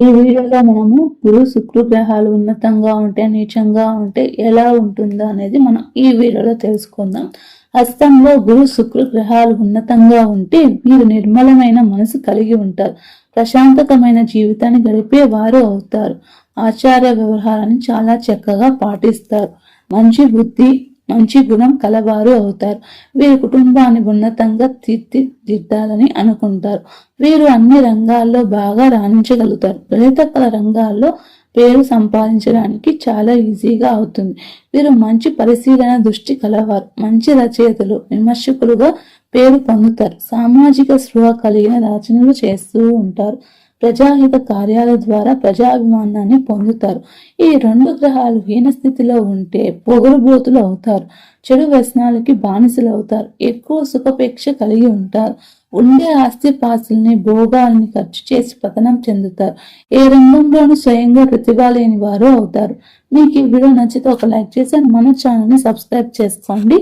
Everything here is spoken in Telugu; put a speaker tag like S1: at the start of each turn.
S1: ఈ వీడియోలో మనము గురు శుక్ర గ్రహాలు ఉన్నతంగా ఉంటే నీచంగా ఉంటే ఎలా ఉంటుందో అనేది మనం ఈ వీడియోలో తెలుసుకుందాం. హస్తంలో గురు శుక్ర గ్రహాలు ఉన్నతంగా ఉంటే మీరు నిర్మలమైన మనసు కలిగి ఉంటారు. ప్రశాంతకమైన జీవితాన్ని గడిపే వారు అవుతారు. ఆచార్య వ్యవహారాన్ని చాలా చక్కగా పాటిస్తారు. మంచి బుద్ధి మంచి గుణం కలవారు అవుతారు. వీరి కుటుంబాన్ని ఉన్నతంగా తీర్చిదిద్దాలని అనుకుంటారు. వీరు అన్ని రంగాల్లో బాగా రాణించగలుగుతారు. లలిత కళ రంగాల్లో పేరు సంపాదించడానికి చాలా ఈజీగా అవుతుంది. వీరు మంచి పరిశీలన దృష్టి కలవారు. మంచి రచయితలు విమర్శకులుగా పేరు పొందుతారు. సామాజిక స్పృహ కలిగిన రచనలు చేస్తూ ఉంటారు. ప్రజాహిత కార్యాల ద్వారా ప్రజాభిమానాన్ని పొందుతారు. ఈ రెండు గ్రహాలు హీన స్థితిలో ఉంటే పొగరుబోతులు అవుతారు. చెడు వ్యసనాలకి బానిసలు అవుతారు. ఎక్కువ సుఖపేక్ష కలిగి ఉంటారు. ఉండే ఆస్తి పాస్తుల్ని భోగాల్ని ఖర్చు చేసి పతనం చెందుతారు. ఏ రంగంలోనూ స్వయంగా ప్రతిభ లేని వారు అవుతారు. మీకు ఈ వీడియో నచ్చితే ఒక లైక్ చేసి మన ఛానల్ని సబ్స్క్రైబ్ చేసుకోండి.